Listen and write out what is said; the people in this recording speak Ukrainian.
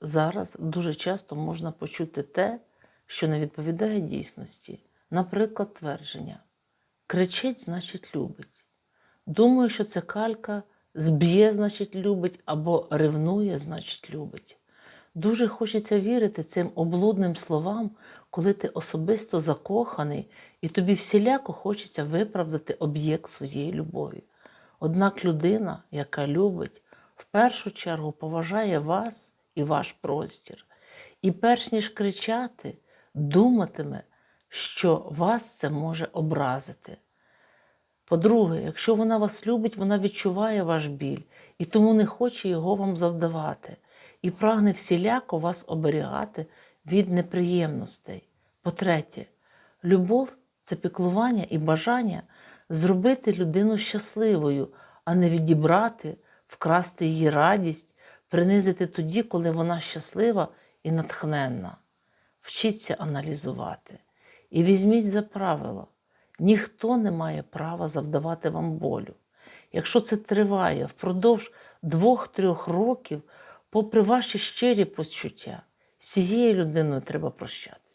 зараз дуже часто можна почути те, що не відповідає дійсності. Наприклад, твердження кричить, значить, любить. Думаю, що це калька зб'є, значить, любить, або ревнує, значить, любить. Дуже хочеться вірити цим облудним словам, коли ти особисто закоханий, і тобі всіляко хочеться виправдати об'єкт своєї любові. Однак людина, яка любить, в першу чергу поважає вас і ваш простір. І перш ніж кричати, думатиме, що вас це може образити. По-друге, якщо вона вас любить, вона відчуває ваш біль і тому не хоче його вам завдавати, і прагне всіляко вас оберігати від неприємностей. По-третє, любов це піклування і бажання зробити людину щасливою, а не відібрати, вкрасти її радість, принизити тоді, коли вона щаслива і натхненна. Вчіться аналізувати і візьміть за правило. Ніхто не має права завдавати вам болю. Якщо це триває впродовж двох-трьох років, попри ваші щирі почуття, з цією людиною треба прощати.